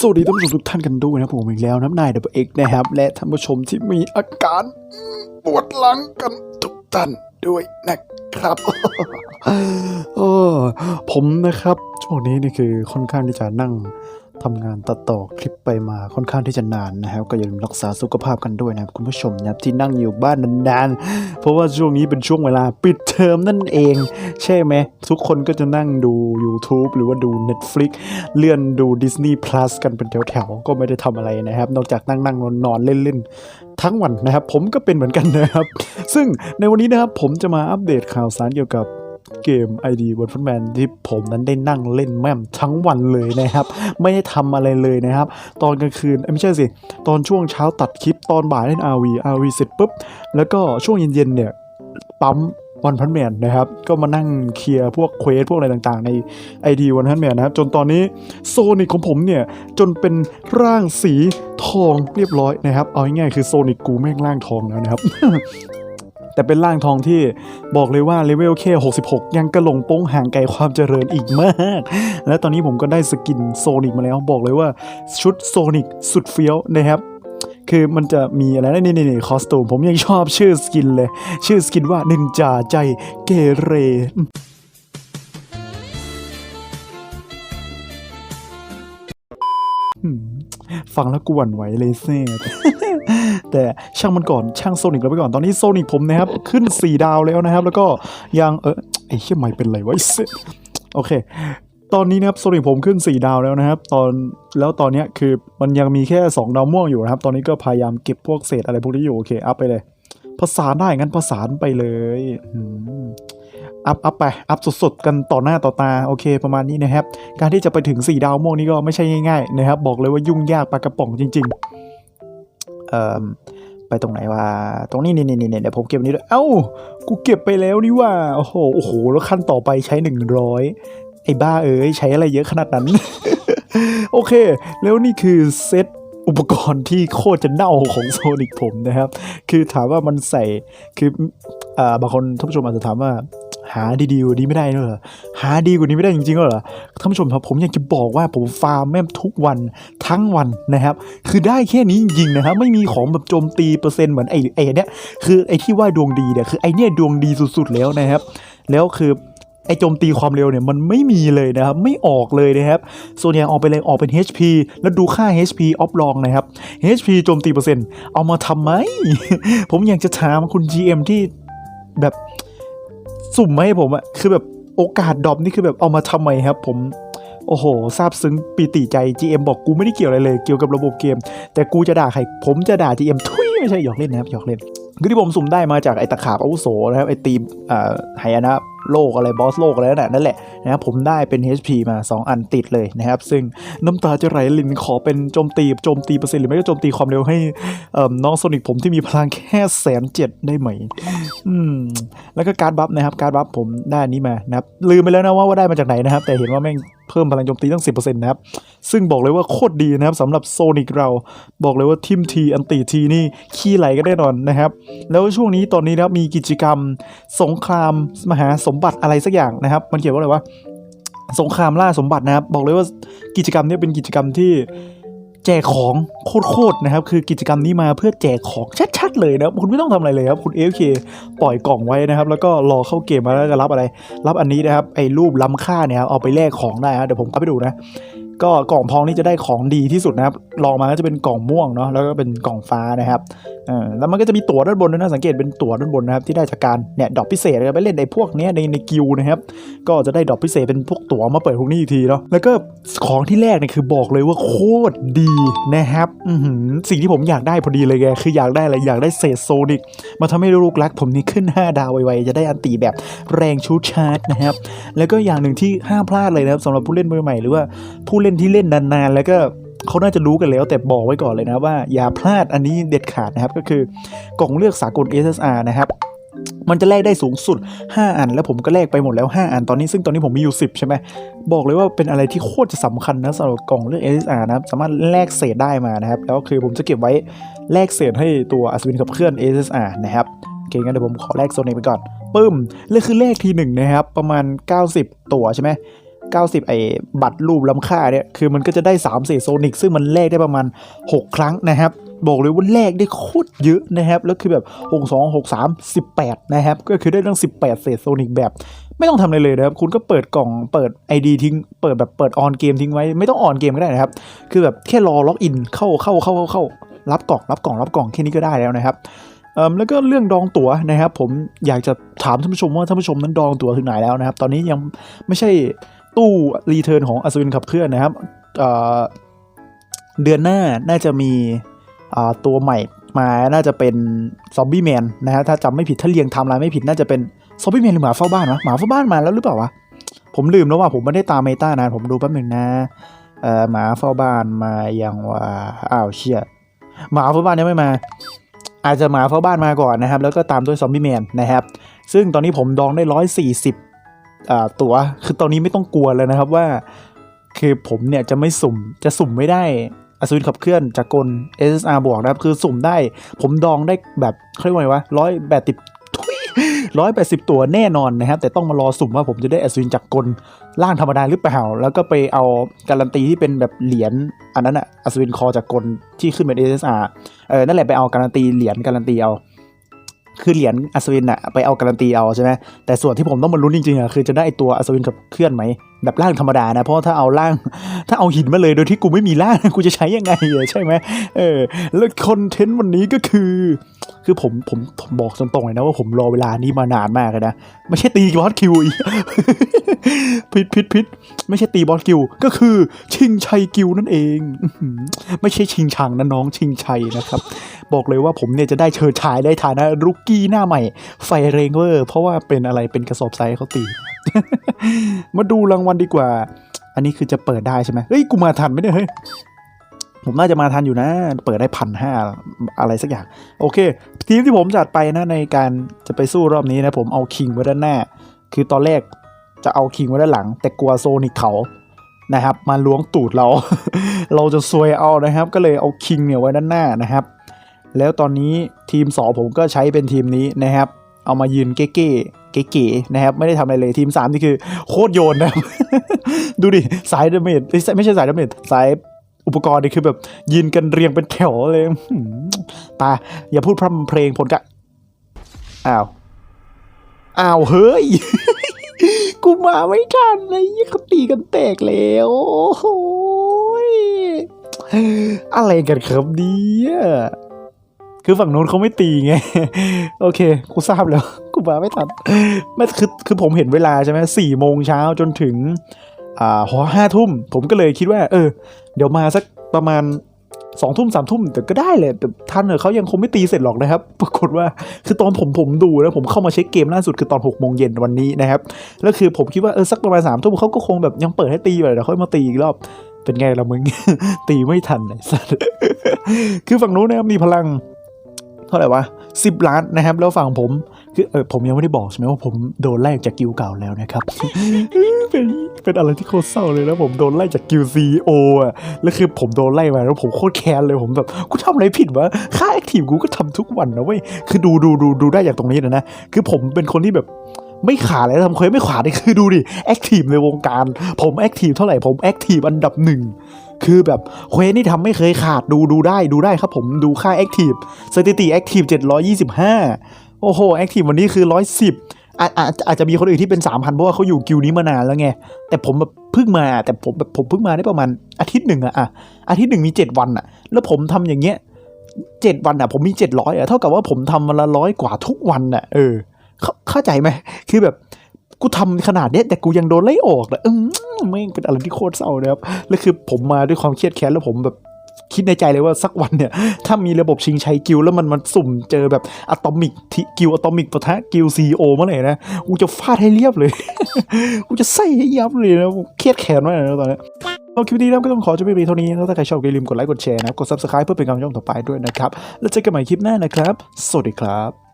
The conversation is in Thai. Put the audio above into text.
สวัสดีท่านผู้ชมทุกท่านกันด้วยนะผมอีกแล้วน้ำนายดับเอกนะครับ และท่านผู้ชมที่มีอาการปวดหลังกันทุกท่านด้วยนะครับเออผมนะครับช่วงนี้นี่คือค่อนข้างที่จะนั่ง ทำงานตัดต่อคลิปไปมาค่อนข้างที่จะนานนะครับ ก็อย่าลืมรักษาสุขภาพกันด้วยนะครับคุณผู้ชมนะครับที่นั่งอยู่บ้านนานๆ เพราะว่าช่วงนี้เป็นช่วงเวลาปิดเทอมนั่นเอง ใช่ไหม ทุกคนก็จะนั่งดู YouTube หรือว่าดู Netflix เลื่อนดู Disney Plus กันเป็นแถวๆ ก็ไม่ได้ทำอะไรนะครับ นอกจากนั่งนั่งนอนนอนๆเล่นๆ ทั้งวันนะครับ ผมก็เป็นเหมือนกันนะครับ ซึ่งในวันนี้นะครับผมจะมาอัปเดตข่าวสารเกี่ยวกับ เกม ID w o r d f m a n ที่ผมนั้นได้นั่งเล่นแม่มทั้งวันเลยนะครับ ไม่ได้ทำอะไรเลยนะครับ ตอนกลางคืนไม่ใช่สิ ตอนช่วงเช้าตัดคลิปตอนบ่ายเล่น RV RV เสร็จปุ๊บ แล้วก็ช่วงเย็นๆเนี่ยปั๊มวันพันแมนนะครับ ก็มานั่งเคลียร์พวกเควสพวกอะไรต่างๆ ใน ID วันพันแมนนะครับ จนตอนนี้โซนิกของผมเนี่ย จนเป็นร่างสีทองเรียบร้อยนะครับ เอาง่ายๆคือโซนิกกูแม่งร่างทองแล้วนะครับ แต่เป็นร่างทองที่บอกเลยว่าเลเวลแค่66 ยังกระหลงโป้งห่างไกลความเจริญอีกมาก และตอนนี้ผมก็ได้สกินโซนิกมาแล้วบอกเลยว่าชุดโซนิกสุดเฟี้ยวนะครับคือมันจะมีอะไรนะนี่นี่นี่คอสตูมผมยังชอบชื่อสกินเลย ชื่อสกินว่านินจาใจเกเร ฟังแล้วกวนไหวเลยเซ่แต่ช่างมันก่อนช่างโซนิกเราไปก่อนตอนนี้โซนิกผมนะครับขึ้น 4 ดาวแล้วนะครับ แล้วก็ยังเออไอ้เชี่ยไม่เป็นไรวะโอเค ตอนนี้นะครับโซนิกผมขึ้น 4 ดาวแล้วนะครับ ตอนแล้วตอนนี้คือมันยังมีแค่ 2 ดาวม่วงอยู่นะครับ ตอนนี้ก็พยายามเก็บพวกเศษอะไรพวกนี้อยู่โอเคอัพไปเลยผสานได้งั้นผสานไปเลยอืม อัพอัพไป อัพสดๆ กันต่อหน้าต่อตา โอเค ประมาณนี้นะครับ การที่จะไปถึง 4 ดาวม่วงนี่ก็ไม่ใช่ง่าย ๆ นะครับ บอกเลยว่ายุ่งยากปากกระป๋องจริงๆเอ่อไปตรงไหนวะตรงนี้นี่นี่นี่เดี๋ยวผมเก็บนี้ด้วย เอ้า กูเก็บไปแล้วนี่ว่า โอ้โห โอ้โห แล้วขั้นต่อไปใช้ 100 ไอ้บ้าเอ้ย ใช้อะไรเยอะขนาดนั้น โอเค แล้วนี่คือเซตอุปกรณ์ที่โคตรจะเน่าของโซนิกผมนะครับ คือถามว่ามันใส่ คืออ่าบางคนท่านผู้ชมอาจจะถามว่า หาดีๆกว่านี้ไม่ได้ด้วเหรอหาดีกว่านี้ไม่ได้จริงๆเหรอท่านผู้ชมครับผมอยากจะบอกว่าผมฟาร์มแม่งทุกวันทั้งวันนะครับ คือได้แค่นี้จริงๆนะครับไม่มีของแบบโจมตีเปอร์เซ็นต์เหมือนไอ้ไอ้เนี้ยคือไอ้ที่ว่าดวงดีเนี่ยคือไอ้เนี่ยดวงดีสุดๆแล้วนะครับ แล้วคือไอโจมตีความเร็วเนี่ยมันไม่มีเลยนะครับ ไม่ออกเลยนะครับ ส่วนใหญ่ออกไปเลยออกเป็น HP แล้วดูค่า HP ออฟลองนะครับ HP โจมตีเปอร์เซ็นต์เอามาทำไหม ผมอยากจะถามคุณ GM ที่แบบ สุ่มมาให้ผมอะคือแบบโอกาสดรอปนี่คือแบบเอามาทำไมครับ ผม โอ้โหซาบซึ้งปีติใจ GM บอกกูไม่ได้เกี่ยวอะไรเลย เกี่ยวกับระบบเกม แต่กูจะด่าใคร ผมจะด่า GM ทุยไม่ใช่หยอกเล่นนะครับหยอกเล่นคือที่ผมสุ่มได้มาจากไอ้ตะขาบอาวุโสนะครับไอ้ตีมอ่าไหยนะ โลกอะไรบอสโลกอะไรนั่นนะนั่นแหละนะครับผมได้เป็น HP มา 2 อันติดเลยนะครับ ซึ่งน้ำตาจะไหลลินขอเป็นโจมตีโจมตีเปอร์เซ็นต์หรือไม่ก็โจมตีความเร็วให้เอ่อน้องโซนิกผมที่มีพลังแค่แสนเจ็ดได้ไหมอืมแล้วก็การ์ดบัฟนะครับการ์ดบัฟผมได้นนี้มานะครับลืมไปแล้วนะว่าว่าได้มาจากไหนนะครับ แต่เห็นว่าแม่งเพิ่มพลังโจมตีตั้ง 10%นะครับ ซึ่งบอกเลยว่าโคตรดีนะครับสำหรับโซนิกเราบอกเลยว่าทิมทีอันตีทีนี่ ขี้ไหลก็แน่นอนนะครับ แล้วช่วงนี้ตอนนี้นะครับมีกิจกรรมสงครามมหาสมบัติอะไรสักอย่างนะครับ มันเขียนว่าอะไรวะสงครามล่าสมบัตินะครับ บอกเลยว่ากิจกรรมนี้เป็นกิจกรรมที่แจกของโคตรๆนะครับ คือกิจกรรมนี้มาเพื่อแจกของชัดๆเลยนะครับคุณไม่ต้องทำอะไรเลยครับ คุณเอฟเคปล่อยกล่องไว้นะครับ แล้วก็รอเข้าเกมมาแล้วก็รับอะไร รับอันนี้นะครับไอ้รูปล้ำค่าเนี่ยเอาไปแลกของได้ครับเดี๋ยวผมเอาไปดูนะ ก็กล่องทองนี่จะได้ของดีที่สุดนะครับ ลองมาก็จะเป็นกล่องม่วงเนาะแล้วก็เป็นกล่องฟ้านะครับแล้วมันก็จะมีตั๋วด้านบนด้วยนะสังเกตเป็นตั๋วด้านบนนะครับที่ได้จากการเนี่ยดอกพิเศษนะครับไปเล่นในพวกเนี้ยในในกิลด์นะครับก็จะได้ดอกพิเศษเป็นพวกตั๋วมาเปิดพวกนี้อีกทีเนาะแล้วก็ของที่แรกเนี่ยคือบอกเลยว่าโคตรดีนะครับสิ่งที่ผมอยากได้พอดีเลยแกคืออยากได้อะไรอยากได้เศษโซนิกมาทำให้ลูกรัก ผมนี่ขึ้น 5 ดาวไวๆจะได้อันตีแบบแรงชูชาร์จนะครับแล้วก็อย่างหนึ่งที่ห้ามพลาดเลยนะครับสำหรับผู้เล่นมือใหม่หรือว่าผู้เล่นที่เล่นนานๆแล้วก็ เขาน่าจะรู้กันแล้วแต่บอกไว้ก่อนเลยนะว่าอย่าพลาดอันนี้เด็ดขาดนะครับก็คือกล่องเลือกสากล SSR นะครับมันจะแลกได้สูงสุด 5 อัน แล้วผมก็แลกไปหมดแล้ว 5 อันตอนนี้ซึ่งตอนนี้ผมมีอยู่ 10 ใช่ไหมบอกเลยว่าเป็นอะไรที่โคตรจะสำคัญนะสำหรับกล่องเลือก SSR นะครับ สามารถแลกเศษได้มานะครับ แล้วคือผมจะเก็บไว้แลกเศษให้ตัวอัศวินขับเคลื่อน SSR นะครับโอเคงั้นเดี๋ยวผมขอแลกโซนนี้ไปก่อนปึ้มแล้วคือเลขทีหนึ่งนะครับ ประมาณ 90 ตัวใช่ไหม 90 ไอ้บัตรรูปล้ำค่าเนี่ย คือมันก็จะได้3เศษโซนิกซึ่งมันแลกได้ประมาณ 6 ครั้งนะครับ บอกเลยว่าแลกได้โคตรเยอะนะครับ แล้วคือแบบ 6 2 6 3 18 นะครับ ก็คือได้ตั้ง 18 เศษโซนิกแบบ ไม่ต้องทำอะไรเลยนะครับ คุณก็เปิดกล่องเปิด ID ทิ้ง เปิดแบบเปิดออนเกมทิ้งไว้ ไม่ต้องออนเกมก็ได้นะครับ คือแบบแค่รอล็อกอินเข้าเข้าเข้าเข้าเข้ารับกล่องรับกล่องรับกล่องแค่นี้ก็ได้แล้วนะครับเออแล้วก็เรื่องดองตั๋วนะครับ ผมอยากจะถามท่านผู้ชมว่าท่านผู้ชมนั้นดองตั๋วถึงไหนแล้วนะครับ ตอนนี้ยังไม่ใช่ ตู้รีเทิร์นของอัศวินขับเคลื่อนนะครับเเดือนหน้าน่าจะมีตัวใหม่มา น่าจะเป็นซอมบี้แมนนะฮะ ถ้าจำไม่ผิด ถ้าเรียงไทม์ไลน์ไม่ผิด น่าจะเป็นซอมบี้แมนหรือหมาเฝ้าบ้านวะ หมาเฝ้าบ้านมาแล้วหรือเปล่าวะ ผมลืมแล้วว่าผมไม่ได้ตามเมตานานผมดูแป๊บหนึ่งนะ เอ่อ หมาเฝ้าบ้านมาอย่างว่า อ้าวเชี่ย หมาเฝ้าบ้านยังไม่มา อาจจะหมาเฝ้าบ้านมาก่อนนะครับ แล้วก็ตามด้วยซอมบี้แมนนะครับ ซึ่งตอนนี้ผมดองได้ร้อยสี่สิบ ตัวคือตอนนี้ไม่ต้องกลัวเลยนะครับว่า คือผมเนี่ยจะไม่สุ่มจะสุ่มไม่ได้อสูรขับเคลื่อนจากกล SSR บวกนะครับ คือสุ่มได้ ผมดองได้แบบเขาเรียกว่าไงวะร้อยแปดสิบร้อยแปดสิบตัวแน่นอนนะครับ แต่ต้องมารอสุ่มว่าผมจะได้อสูรจากกลร่างธรรมดาหรือเปล่า แล้วก็ไปเอาการันตีที่เป็นแบบเหรียญอันนั้นอะอสูรคอจากกลที่ขึ้นเป็น SSR เออนั่นแหละไปเอาการันตีเหรียญการันตีเอา คือเหรียญอัศวินอะไปเอาการันตีเอาใช่ไหมแต่ส่วนที่ผมต้องมาลุ้นจริงๆอะคือจะได้ตัวอัศวินกับเคลื่อนไหมแบบร่างธรรมดานะเพราะถ้าเอาร่าง ถ้าเอาหินมาเลยโดยที่กูไม่มีร่างกูจะใช้ยังไงใช่ไหมเออแล้วคอนเทนต์วันนี้ก็คือ คือผมผมผมบอกตรงๆเลยนะว่าผมรอเวลานี้มานานมากเลยนะไม่ใช่ตีบอสคิวอีกผิดผิดผิดไม่ใช่ตีบอสคิวก็คือชิงชัยกิวนั่นเอง ไม่ใช่ชิงชังนะน้องชิงชัยนะครับ บอกเลยว่าผมเนี่ยจะได้เชิญชายได้ฐานะรุกกี้หน้าใหม่ ไฟเรงเวอร์ เพราะว่าเป็นอะไรเป็นกระสอบทรายเขาตี มาดูรางวัลดีกว่า อันนี้คือจะเปิดได้ใช่ไหมเฮ้ยกูมาทันไหมเนี่ยเฮ้ยผมน่าจะมาทันอยู่นะ เปิดได้พันห้าอะไรสักอย่าง โอเค ทีมที่ผมจัดไปนะในการจะไปสู้รอบนี้นะ ผมเอาคิงไว้ด้านหน้า คือตอนแรกจะเอาคิงไว้ด้านหลัง แต่กลัวโซนิกเขานะครับ มาล้วงตูดเรา เราจะซวยเอานะครับ ก็เลยเอาคิงเนี่ยไว้ด้านหน้านะครับ แล้วตอนนี้ทีมสอผมก็ใช้เป็นทีมนี้นะครับ เอามายืนเก๋ๆเก๋ๆนะครับ ไม่ได้ทำอะไรเลยทีมสามนี่คือโคตรโยนนะดูดิ สายดาเมจไม่ใช่ไม่ใช่สายดาเมจสายอุปกรณ์นี่คือแบบยืนกันเรียงเป็นแถวเลยตาอย่าพูดพร่ำเพลงผลกะอ้าว อ้าวเฮ้ย กูมาไม่ทันเลยเขาตีกันแตกแล้วโอ้ยอะไรกันครับเนี่ย คือฝั่งนู้นเขาไม่ตีไง โอเค กูทราบแล้ว กูมาไม่ทันไม่คือคือผมเห็นเวลาใช่ไหมสี่โมงเช้าจนถึง อ่าหอห้าทุ่ม ผมก็เลยคิดว่า เออ เดี๋ยวมาสักประมาณสองทุ่มสามทุ่มแต่ก็ได้เลยแต่ท่านเนอเขายังคงไม่ตีเสร็จหรอกนะครับ ปรากฏว่าคือตอนผมผมดูนะผมเข้ามาเช็คเกมล่าสุดคือตอนหกโมงเย็นวันนี้นะครับแล้วคือผมคิดว่าเออสักประมาณสามทุ่มเขาก็คงแบบยังเปิดให้ตีไปเดี๋ยวค่อยมาตีอีกรอบเป็นไงล่ะมึง ตีไม่ทันไอ้สัสคือฝั่งนู้นนะครับมีพลัง เท่าไหร่วะสิบล้านนะครับ แล้วฝั่งผม คือเออผมยังไม่ได้บอกใช่ไหมว่าผมโดนไล่จากกิลด์เก่าแล้วนะครับ เป็นเป็นอะไรที่โคตรเศร้าเลยแล้วผมโดนไล่จากกิลซีโออะแล้วคือผมโดนไล่มาแล้วผมโคตรแค้นเลยผมแบบกูทำอะไรผิดวะค่าแอคทีฟกูก็ทำทุกวันนะเว้ยคือดูดูดูดูได้อย่างตรงนี้นะนะคือผมเป็นคนที่แบบไม่ขาดเลยทำเควสไม่ขาดเลยคือดูดิแอคทีฟในวงการ ผมแอคทีฟเท่าไหร่ผมแอคทีฟอันดับหนึ่ง คือแบบเควสนี่ทำไม่เคยขาดดูดูได้ดูได้ครับผมดูค่าแอคทีฟสถิติแอคทีฟ725 โอ้โหแอคทีฟวันนี้คือ 110อาจอาจอาจจะมีคนอื่นที่เป็น 3,000 เพราะว่าเขาอยู่กิลด์นี้มานานแล้วไง แต่ผมแบบเพิ่งมา แต่ผมแบบผมเพิ่งมาได้ประมาณอาทิตย์หนึ่งอะอะอาทิตย์หนึ่งมี 7 วันอะแล้วผมทำอย่างเงี้ยเจ็ดวันอะผมมี 700อะเท่ากับว่าผมทำวันละร้อยกว่าทุกวันอะเออเข้าใจไหมคือแบบ กูทำขนาดเนี้ยแต่กูยังโดนไล่ออกเลยอืมไม่งเป็นอะไรที่โคตรเศร้านะครับแล้วคือผมมาด้วยความเครียดแค้นแล้วผมแบบคิดในใจเลยว่าสักวันเนี่ย ถ้ามีระบบชิงชัยกิลแล้วมันมันสุ่มเจอแบบอะตอมิกที่กิลอะตอมิกปะทะกิลซีโอเมื่อไหร่นะ กูจะฟาดให้เรียบเลย กูจะใส่ให้ยับเลยนะเครียดแค้นมากเลยนะตอนนี้เอาคลิปนี้นะก็ต้องขอจบไปเพียงเท่านี้ถ้าใครชอบอย่าลืมกดไลค์กดแชร์นะ กด subscribe เพื่อเป็นกำลังใจต่อไปด้วยนะครับ แล้วเจอกันใหม่คลิปหน้านะครับ สวัสดีครับ